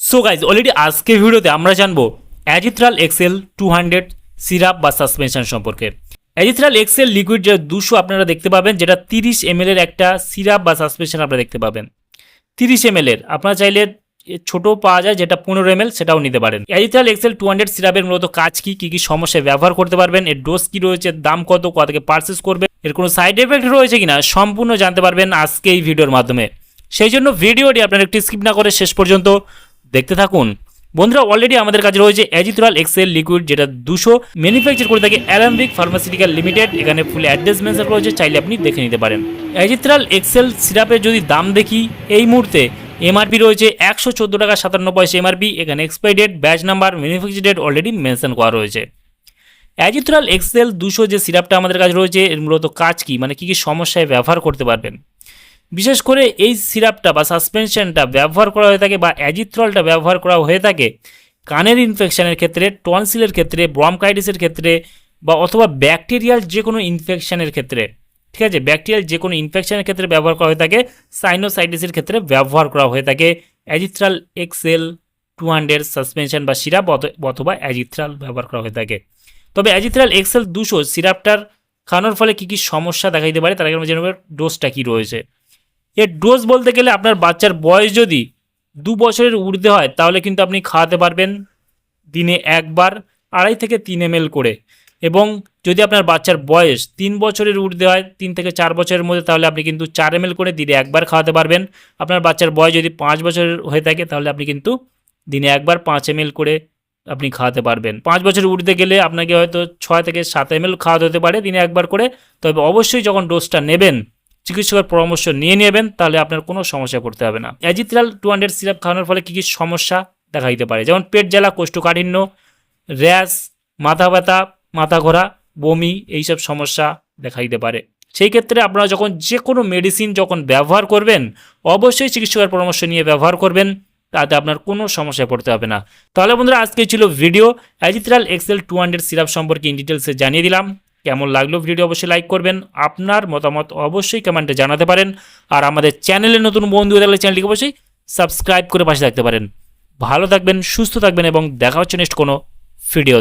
So guys already আজকের ভিডিওতে আমরা জানব Azithral XL two hundred syrup বা সাসপেনশন সম্পর্কে। অ্যাজিথ্রাল এক্সেল লিকুইড যে দুশো আপনারা দেখতে পাবেন, যেটা তিরিশ এম এর একটা সিরাপ বা সাসপেনশন আপনারা দেখতে পাবেন। তিরিশ এম এর, আপনারা চাইলে ছোট পাওয়া যায়, যেটা পনেরো এম সেটাও নিতে পারেন। অ্যাজিথ্রাল এক্সেল টু হান্ড্রেড সিরাপের মূলত কাজ কি, কী কী সমস্যায় ব্যবহার করতে পারবেন, এর ডোজ কী রয়েছে, দাম কত কত থেকে পারচেস করবে এর কোনো সাইড এফেক্ট রয়েছে কিনা, সম্পূর্ণ জানতে পারবেন আজকে এই ভিডিওর মাধ্যমে। সেই জন্য ভিডিওটি আপনারা একটি স্কিপ না করে শেষ পর্যন্ত দেখতে থাকুন। বন্ধুরা অলরেডি আমাদের কাছে রয়েছে অ্যাজিথ্রাল এক্সেল লিকুইড যেটা দুশো ম্যানুফ্যাকচার করে থাকে অ্যালাম্বিক ফার্মাসিউটিক্যাল লিমিটেড এখানে ফুল অ্যাড্রেস মেনশন রয়েছে, চাইলে আপনি দেখে নিতে পারেন। অ্যাজিথ্রাল এক্সেল সিরাপের যদি দাম দেখি, এই মুহূর্তে এমআরপি রয়েছে একশো চোদ্দ টাকা সাতান্ন পয়সা এমআরপি এখানে expiry date batch number manufacture date already mention করা রয়েছে। অ্যাজিথ্রাল এক্সেল দুশো যে সিরাপটা আমাদের কাছে রয়েছে, এর মূলত কাজ কি? মানে কী কী সমস্যায় ব্যবহার করতে পারবেন? বিশেষ করে এই সিরাপটা বা সাসপেনশনটা ব্যবহার করা হয়ে থাকে বা অ্যাজিথ্রলটা ব্যবহার করা হয়ে থাকে কানের ইনফেকশনের ক্ষেত্রে টনসিলের ক্ষেত্রে ব্রমকাইটিসের ক্ষেত্রে বা অথবা ব্যাকটেরিয়াল যে কোনো ইনফেকশনের ক্ষেত্রে। ঠিক আছে? ব্যাকটেরিয়াল যে কোনো ইনফেকশনের ক্ষেত্রে ব্যবহার করা হয়ে থাকে সাইনোসাইটিসের ক্ষেত্রে ব্যবহার করা হয়ে থাকে, Azithral XL two hundred suspension বা সিরাপ অথবা অ্যাজিথ্রাল ব্যবহার করা হয়ে থাকে। তবে অ্যাজিথ্রাল এক্সেল দুশো সিরাপটার খাওয়ানোর ফলে কী কী সমস্যা দেখা দিতে পারে তার আগে আমরা ডোজটা কী রয়েছে। এর ডোজ বলতে গেলে আপনার বাচ্চার বয়স যদি দু বছরের ঊর্ধ্বে হয়, তাহলে কিন্তু আপনি খাওয়াতে পারবেন দিনে একবার আড়াই থেকে তিন এম করে। এবং যদি আপনার বাচ্চার বয়স তিন বছরের ঊর্ধ্বে হয়, তিন থেকে চার বছরের মধ্যে, তাহলে আপনি কিন্তু চার এম করে দিনে একবার খাওয়াতে পারবেন। আপনার বাচ্চার বয়স যদি পাঁচ বছরের হয়ে থাকে, তাহলে আপনি কিন্তু দিনে একবার পাঁচ এম করে আপনি খাওয়াতে পারবেন। পাঁচ বছর উঠতে গেলে আপনাকে হয়তো ছয় থেকে সাত এম খাওয়াতে হতে পারে দিনে একবার করে। তবে অবশ্যই যখন ডোজটা নেবেন চিকিৎসকের পরামর্শ নিয়ে নেবেন, তাহলে আপনার কোনো সমস্যা পড়তে হবে না। অ্যাজিথ্রাল টু হান্ড্রেড সিরাপ খাওয়ানোর ফলে কী কী সমস্যা দেখা দিতে পারে? যেমন পেট জ্বালা, কোষ্ঠকাঠিন্য, র্যাশ, মাথা ব্যথা, মাথা ঘোরা, বমি, এইসব সমস্যা দেখা দিতে পারে। সেই ক্ষেত্রে আপনারা যখন যে কোনো মেডিসিন যখন ব্যবহার করবেন, অবশ্যই চিকিৎসকের পরামর্শ নিয়ে ব্যবহার করবেন, তাতে আপনার কোনো সমস্যায় পড়তে হবে না। তাহলে বন্ধুরা, আজকে ছিল video. Azithral XL two hundred syrup সম্পর্কে ইন ডিটেলসে জানিয়ে দিলাম। কেমন লাগল ভিডিও অবশ্যই লাইক করবেন। আপনার মতামত অবশ্যই কমেন্টে জানাতে পারেন। আর আমাদের চ্যানেলে নতুন বন্ধু হয়ে থাকলে চ্যানেলটিকে অবশ্যই সাবস্ক্রাইব করে পাশে থাকতে পারেন। ভালো থাকবেন, সুস্থ থাকবেন এবং দেখা হচ্ছে নেক্সট কোনো ভিডিও